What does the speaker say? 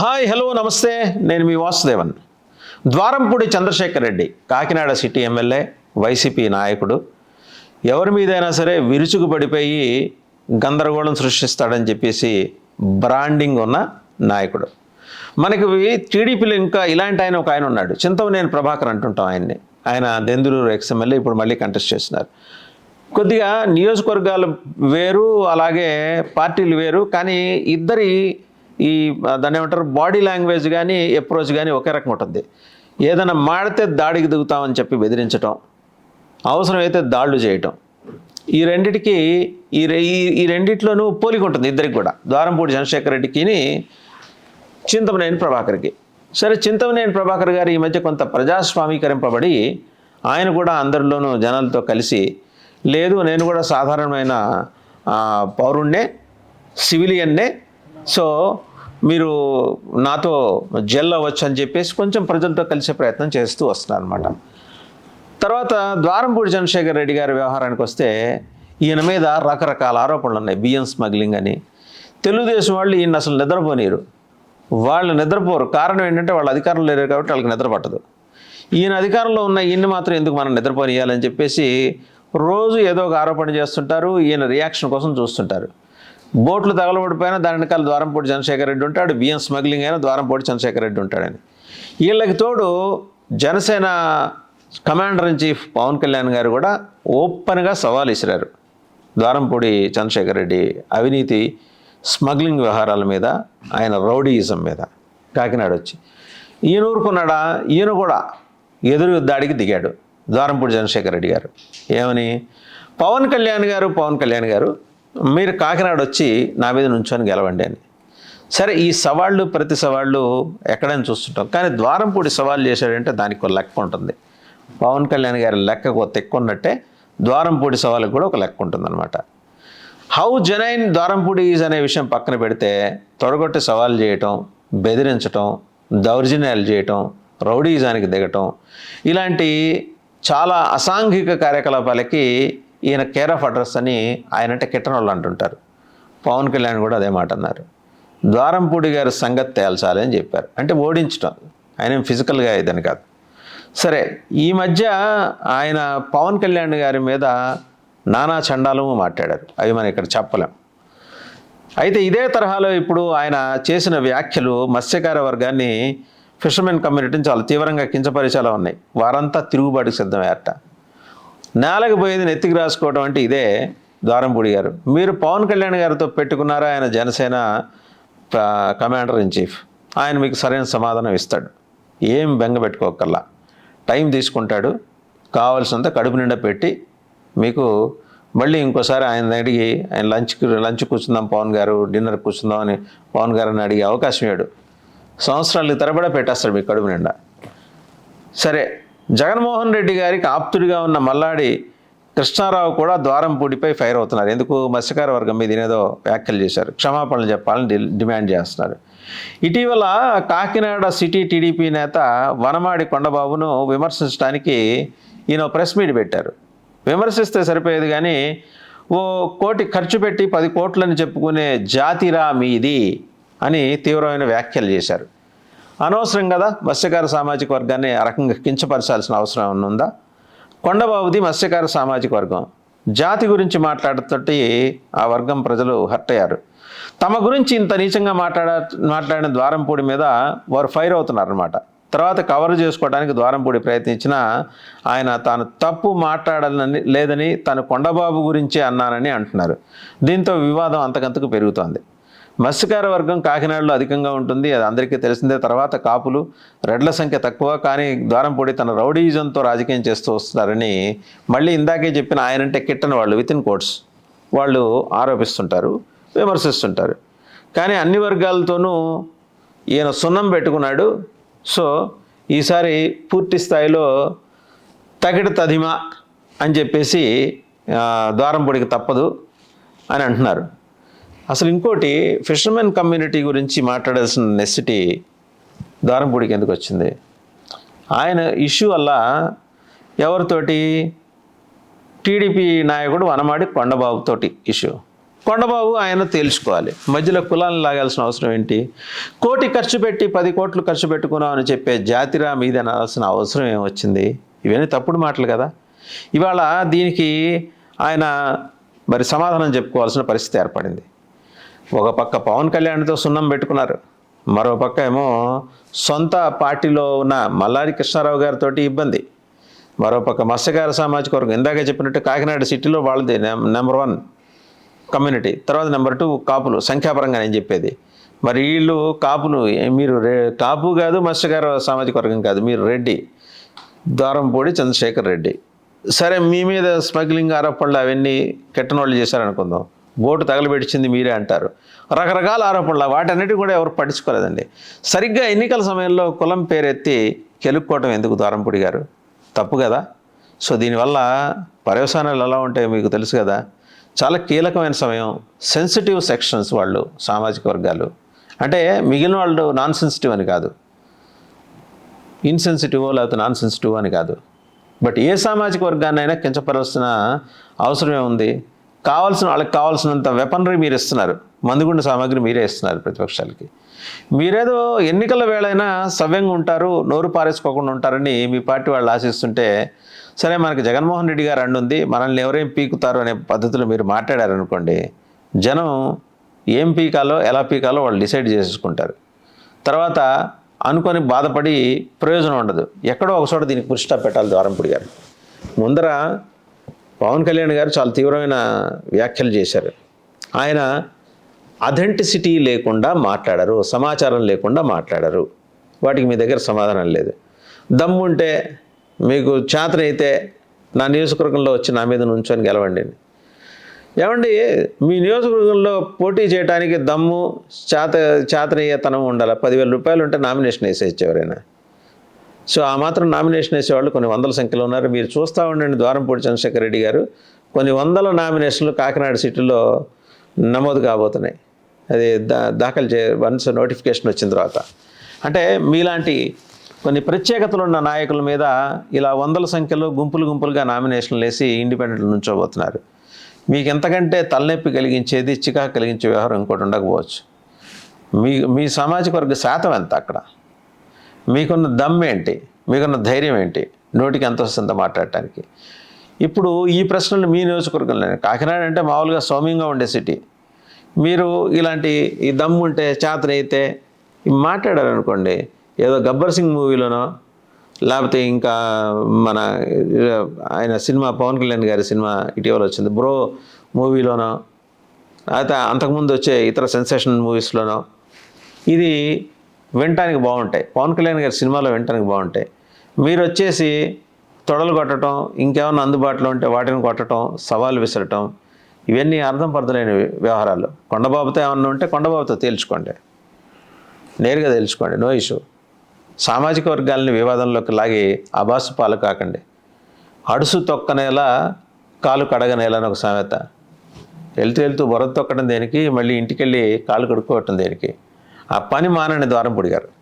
Hi hello నమస్తే. నేను మీ Vasudevan. Dwarampudi Chandrasekhar Reddy Kakinada city MLA YCP నాయకుడు. ఎవరి మీదైనా సరే విరుచుకుపడిపోయి గందరగోళం సృష్టిస్తాడని చెప్పేసి బ్రాండింగ్ ఉన్న నాయకుడు. మనకి టీడీపీలో ఇంకా ఇలాంటి ఆయన ఒక ఆయన ఉన్నాడు. చింతవనేని ప్రభాకర్ అంటుంటాం ఆయన్ని. ఆయన దెందులూరు ఎక్స్ఎమ్మెల్యే ఇప్పుడు మళ్ళీ కంటెస్ట్ చేస్తున్నారు. కొద్దిగా నియోజకవర్గాలు వేరు అలాగే పార్టీలు వేరు కానీ ఇద్దరి ఈ దాన్ని ఏమంటారు? బాడీ లాంగ్వేజ్ కానీ అప్రోచ్ కానీ ఒకే రకం ఉంటుంది. ఏదైనా మాడితే దాడికి దిగుతామని చెప్పి బెదిరించటం అవసరమైతే దాడులు చేయటం. ఈ రెండిటికి ఈ రె- ఈ- ఈ రెండిట్లోనూ పోలిక ఉంటుంది ఇద్దరికి కూడా. ద్వారంపూడి చంద్రశేఖర్ రెడ్డికిని చింతమనేని ప్రభాకర్కి. సరే చింతమనేని ప్రభాకర్ గారు ఈ మధ్య కొంత ప్రజాస్వామీకరింపబడి ఆయన కూడా అందరిలోనూ జనాలతో కలిసి లేదు నేను కూడా సాధారణమైన పౌరుణ్ణే సివిలియన్నే సో మీరు నాతో జెల్ అవ్వచ్చు అని చెప్పేసి కొంచెం ప్రజలతో కలిసే ప్రయత్నం చేస్తూ వస్తున్నారు అనమాట తర్వాత ద్వారంపూడి చంద్రశేఖర్ రెడ్డి గారి వ్యవహారానికి వస్తే ఈయన మీద రకరకాల ఆరోపణలు ఉన్నాయి. బియ్యం స్మగ్లింగ్ అని. తెలుగుదేశం వాళ్ళు ఈయన అసలు నిద్రపోనీరు వాళ్ళు నిద్రపోరు. కారణం ఏంటంటే వాళ్ళు అధికారంలో లేరు కాబట్టి వాళ్ళకి నిద్ర పట్టదు. ఈయన అధికారంలో ఉన్న ఈయన్ని మాత్రం ఎందుకు మనం నిద్రపోనియాలని చెప్పేసి రోజు ఏదో ఒక ఆరోపణ చేస్తుంటారు. ఈయన రియాక్షన్ కోసం చూస్తుంటారు. బోట్లు తగలబడిపోయినా దాని వెనకాల ద్వారంపూడి చంద్రశేఖర రెడ్డి ఉంటాడు బియ్యం స్మగ్లింగ్ అయినా ద్వారంపూడి చంద్రశేఖర రెడ్డి ఉంటాడని. వీళ్ళకి తోడు Janasena commander in chief Pawan Kalyan గారు కూడా ఓపెన్గా సవాల్ ఇసిరారు ద్వారంపూడి చంద్రశేఖర రెడ్డి అవినీతి స్మగ్లింగ్ వ్యవహారాల మీద ఆయన రౌడీయిజం మీద కాకినాడ వచ్చి. ఈయన ఊరుకున్నాడా? ఈయన కూడా ఎదురు దాడికి దిగాడు ద్వారంపూడి చంద్రశేఖర రెడ్డి గారు. ఏమని? పవన్ కళ్యాణ్ గారు పవన్ కళ్యాణ్ గారు మీరు కాకినాడ వచ్చి నా మీద నుంచొని గెలవండి అని. సరే ఈ సవాళ్ళు ప్రతి సవాళ్ళు ఎక్కడైనా చూస్తుంటాం. కానీ ద్వారంపూడి సవాళ్ళు చేశాడంటే దానికి ఒక లెక్క ఉంటుంది. పవన్ కళ్యాణ్ గారి లెక్కకు ఒక తెక్క ఉన్నట్టే ద్వారంపూడి సవాళ్ళకి కూడా ఒక లెక్క ఉంటుందన్నమాట. హౌ జనైన్ ద్వారంపూడి ఈజ్ అనే విషయం పక్కన పెడితే తొడగొట్టి సవాల్ చేయటం బెదిరించటం దౌర్జన్యాలు చేయటం రౌడీజానికి దిగటం ఇలాంటి చాలా అసాంఘిక కార్యకలాపాలకి ఈయన కేర్ ఆఫ్ అడ్రస్ అని ఆయన అంటే కిట్టనోళ్ళు అంటుంటారు. పవన్ కళ్యాణ్ కూడా అదే మాట అన్నారు. ద్వారంపూడి గారి సంగతి తేల్చాలి అని చెప్పారు. అంటే ఓడించటం. ఆయన ఏం ఫిజికల్గా ఇదని కాదు. సరే ఈ మధ్య ఆయన పవన్ కళ్యాణ్ గారి మీద నానా చండాలము మాట్లాడారు. అవి మనం ఇక్కడ చెప్పలేం. అయితే ఇదే తరహాలో ఇప్పుడు ఆయన చేసిన వ్యాఖ్యలు మత్స్యకార వర్గాన్ని ఫిషర్మెన్ కమ్యూనిటీని చాలా తీవ్రంగా కించపరిచేలా ఉన్నాయి. వారంతా తిరుగుబాటుకు సిద్ధమయ్యారట. నేలకు పోయేది నెత్తికి రాసుకోవడం అంటే ఇదే ద్వారంపూడి గారు. మీరు పవన్ కళ్యాణ్ గారితో పెట్టుకున్నారా? ఆయన జనసేన కమాండర్ ఇన్ చీఫ్. ఆయన మీకు సరైన సమాధానం ఇస్తాడు. ఏం బెంగ పెట్టుకోకల్లా టైం తీసుకుంటాడు. కావాల్సినంత కడుపు నిండా పెట్టి మీకు మళ్ళీ ఇంకోసారి ఆయన అడిగి ఆయన లంచ్కి లంచ్ కూర్చుందాం పవన్ గారు డిన్నర్ కూర్చుందాం అని పవన్ గారని అడిగే అవకాశం ఇవ్వడు సంవత్సరాలు తరబడా పెట్టేస్తాడు మీ కడుపు నిండా. సరే జగన్మోహన్ రెడ్డి గారికి ఆప్తుడిగా ఉన్న మల్లాడి కృష్ణారావు కూడా ద్వారంపూడిపై ఫైర్ అవుతున్నారు. ఎందుకు? మత్స్యకార వర్గం మీద ఏదో వ్యాఖ్యలు చేశారు. క్షమాపణలు చెప్పాలని డి- డిమాండ్ చేస్తున్నారు. ఇటీవల కాకినాడ సిటీ టీడీపీ నేత వనమాడి కొండబాబును విమర్శించడానికి ఈయన ప్రెస్ మీట్ పెట్టారు. విమర్శిస్తే సరిపోయేది కానీ ఓ కోటి ఖర్చు పెట్టి పది కోట్లని చెప్పుకునే జాతిరా మీది అని తీవ్రమైన వ్యాఖ్యలు చేశారు. అనవసరం కదా? మత్స్యకార సామాజిక వర్గాన్ని ఆ రకంగా కించపరచాల్సిన అవసరం ఏమన్నా ఉందా? కొండబాబుది మత్స్యకార సామాజిక వర్గం. జాతి గురించి మాట్లాడుతుంటే ఆ వర్గం ప్రజలు హర్ట్ అయ్యారు తమ గురించి ఇంత నీచంగా మాట్లాడ మాట్లాడిన ద్వారంపూడి మీద వారు ఫైర్ అవుతున్నారన్నమాట. తర్వాత కవర్ చేసుకోవడానికి ద్వారంపూడి ప్రయత్నించినా ఆయన తాను తప్పు మాట్లాడాలని లేదని తను కొండబాబు గురించే అన్నానని అంటున్నారు. దీంతో వివాదం అంతకంతకు పెరుగుతోంది. మత్స్యకార వర్గం కాకినాడలో అధికంగా ఉంటుంది. అది అందరికీ తెలిసిందే. తర్వాత కాపులు రెడ్ల సంఖ్య తక్కువ కానీ ద్వారంపూడి తన రౌడీజంతో రాజకీయం చేస్తూ వస్తున్నారని మళ్ళీ ఇందాకే చెప్పిన ఆయనంటే కిట్టని వాళ్ళు విత్ ఇన్ కోట్స్ వాళ్ళు ఆరోపిస్తుంటారు విమర్శిస్తుంటారు. కానీ అన్ని వర్గాలతోనూ ఈయన సున్నం పెట్టుకున్నాడు. సో ఈసారి పూర్తి స్థాయిలో తగిడ తదిమా అని చెప్పేసి ఆ, ద్వారంపూడికి తప్పదు అని అంటున్నారు. అసలు ఇంకోటి ఫిషర్మెన్ కమ్యూనిటీ గురించి మాట్లాడాల్సిన నెసిటీ దారంపూడికి ఎందుకు వచ్చింది? ఆయన ఇష్యూ వల్ల ఎవరితోటి? టీడీపీ నాయకుడు వనమాడి కొండబాబుతోటి ఇష్యూ కొండబాబు ఆయన తేల్చుకోవాలి. మధ్యలో కులాలను లాగాల్సిన అవసరం ఏంటి? కోటి ఖర్చు పెట్టి పది కోట్లు ఖర్చు పెట్టుకున్నామని చెప్పే జాతిరా మీద అనాల్సిన అవసరం ఏమొచ్చింది ఇవన్నీ తప్పుడు మాటలు కదా. ఇవాళ దీనికి ఆయన మరి సమాధానం చెప్పుకోవాల్సిన పరిస్థితి ఏర్పడింది. ఒక పక్క పవన్ కళ్యాణ్తో సున్నం పెట్టుకున్నారు. మరో పక్క ఏమో సొంత పార్టీలో ఉన్న మల్లారి కృష్ణారావు గారితో ఇబ్బంది. మరోపక్క మత్స్యకార సామాజిక వర్గం ఇందాక చెప్పినట్టు కాకినాడ సిటీలో వాళ్ళది నెంబర్ వన్ కమ్యూనిటీ తర్వాత నెంబర్ టూ కాపులు సంఖ్యాపరంగా నేను చెప్పేది. మరి వీళ్ళు కాపులు మీరు కాపు కాదు మత్స్యకార సామాజిక వర్గం కాదు మీరు రెడ్డి ద్వారంపూడి చంద్రశేఖర్ రెడ్డి. సరే మీ మీద స్మగ్లింగ్ ఆరోపణలు అవన్నీ కెట్టనోళ్ళు చేశారనుకుందాం. బోటు తగలబెడిచింది మీరే అంటారు. రకరకాల ఆరోపణలు వాటన్నిటి కూడా ఎవరు పట్టించుకోలేదండి. సరిగ్గా ఎన్నికల సమయంలో కులం పేరెత్తి కెలుక్కోవటం ఎందుకు దారంపుడి గారు? తప్పు కదా. సో దీనివల్ల పర్యవసానాలు ఎలా ఉంటాయో మీకు తెలుసు కదా. చాలా కీలకమైన సమయం. సెన్సిటివ్ సెక్షన్స్ వాళ్ళు సామాజిక వర్గాలు. అంటే మిగిలిన వాళ్ళు నాన్ సెన్సిటివ్ అని కాదు. ఇన్సెన్సిటివ్ లేకపోతే నాన్ సెన్సిటివ్ అని కాదు. బట్ ఏ సామాజిక వర్గాన్నైనా కించపరవలసిన అవసరమే ఉంది. కావాల్సిన వాళ్ళకి కావాల్సినంత వెపనరీ మీరు ఇస్తున్నారు. మందుగుండు సామాగ్రి మీరే ఇస్తున్నారు ప్రతిపక్షాలకి. మీరేదో ఎన్నికల వేళైనా సవ్యంగా ఉంటారు నోరు పారేసుకోకుండా ఉంటారని మీ పార్టీ వాళ్ళు ఆశిస్తుంటే సరే మనకి జగన్మోహన్ రెడ్డి గారు అండుంది మనల్ని ఎవరేం పీకుతారు అనే పద్ధతిలో మీరు మాట్లాడారనుకోండి జనం ఏం పీకాలో ఎలా పీకాలో వాళ్ళు డిసైడ్ చేసుకుంటారు. తర్వాత అనుకొని బాధపడి ప్రయోజనం ఉండదు. ఎక్కడో ఒకచోట దీనికి పురుష పెట్టాలి ద్వారంపుడి గారు. ముందర పవన్ కళ్యాణ్ గారు చాలా తీవ్రమైన వ్యాఖ్యలు చేశారు. ఆయన అథెంటిసిటీ లేకుండా మాట్లాడరు సమాచారం లేకుండా మాట్లాడరు. వాటికి మీ దగ్గర సమాధానం లేదు. దమ్ముంటే మీకు చేతనైతే నా నియోజకవర్గంలో వచ్చి నా మీద నుంచొని గెలవండి. ఏమండి మీ నియోజకవర్గంలో పోటీ చేయడానికి దమ్ము చేత చేతనయ్యేతనం ఉండాలి? పదివేల రూపాయలు ఉంటే నామినేషన్ వేసేయచ్చు ఎవరైనా. సో ఆ మాత్రం నామినేషన్ వేసేవాళ్ళు కొన్ని వందల సంఖ్యలో ఉన్నారు. మీరు చూస్తూ ఉండండి ద్వారంపూడి చంద్రశేఖర్ రెడ్డి గారు. కొన్ని వందల నామినేషన్లు కాకినాడ సిటీలో నమోదు కాబోతున్నాయి. అది దా దాఖలు చే వన్స్ నోటిఫికేషన్ వచ్చిన తర్వాత. అంటే మీలాంటి కొన్ని ప్రత్యేకతలు ఉన్న నాయకుల మీద ఇలా వందల సంఖ్యలో గుంపులు గుంపులుగా నామినేషన్లు వేసి ఇండిపెండెంట్లు నుంచోబోతున్నారు. మీకు ఎంతకంటే తలనొప్పి కలిగించేది చికాకు కలిగించే వ్యవహారం ఇంకోటి ఉండకపోవచ్చు. మీ మీ సామాజిక వర్గ శాతం ఎంత అక్కడ? మీకున్న దమ్ ఏంటి? మీకున్న ధైర్యం ఏంటి? నోటికి ఎంత వస్తుందో మాట్లాడటానికి. ఇప్పుడు ఈ ప్రశ్నలు మీ నియోజకవర్గంలో కాకినాడ అంటే మామూలుగా సౌమ్యంగా ఉండే సిటీ. మీరు ఇలాంటి ఈ దమ్ము ఉంటే చేతనైతే అయితే మాట్లాడారనుకోండి ఏదో గబ్బర్ సింగ్ మూవీలోనో లేకపోతే ఇంకా మన ఆయన సినిమా పవన్ కళ్యాణ్ గారి సినిమా ఇటీవల వచ్చింది బ్రో మూవీలోనో అయితే అంతకుముందు వచ్చే ఇతర సెన్సేషన్ మూవీస్లోనో ఇది వినటానికి బాగుంటాయి. పవన్ కళ్యాణ్ గారి సినిమాలో వినటానికి బాగుంటాయి. మీరు వచ్చేసి తొడలు కొట్టడం ఇంకేమైనా అందుబాటులో ఉంటే వాటిని కొట్టడం సవాలు విసరటం ఇవన్నీ అర్థం పర్థలేని వ్యవహారాలు. కొండబాబుతో ఏమన్నా ఉంటే కొండబాబుతో తేల్చుకోండి. నేరుగా తేల్చుకోండి. No issue. సామాజిక వర్గాలని వివాదంలోకి లాగి అబాసు పాలు కాకండి. అడుసు తొక్కనేలా కాలు కడగనేలా ఒక సామెత. వెళ్తూ వెళ్తూ బుర్ర తొక్కడం దేనికి? మళ్ళీ ఇంటికి వెళ్ళి కాలు కడుక్కోవటం దేనికి? ఆ పని మానని ద్వారం పొడిగారు.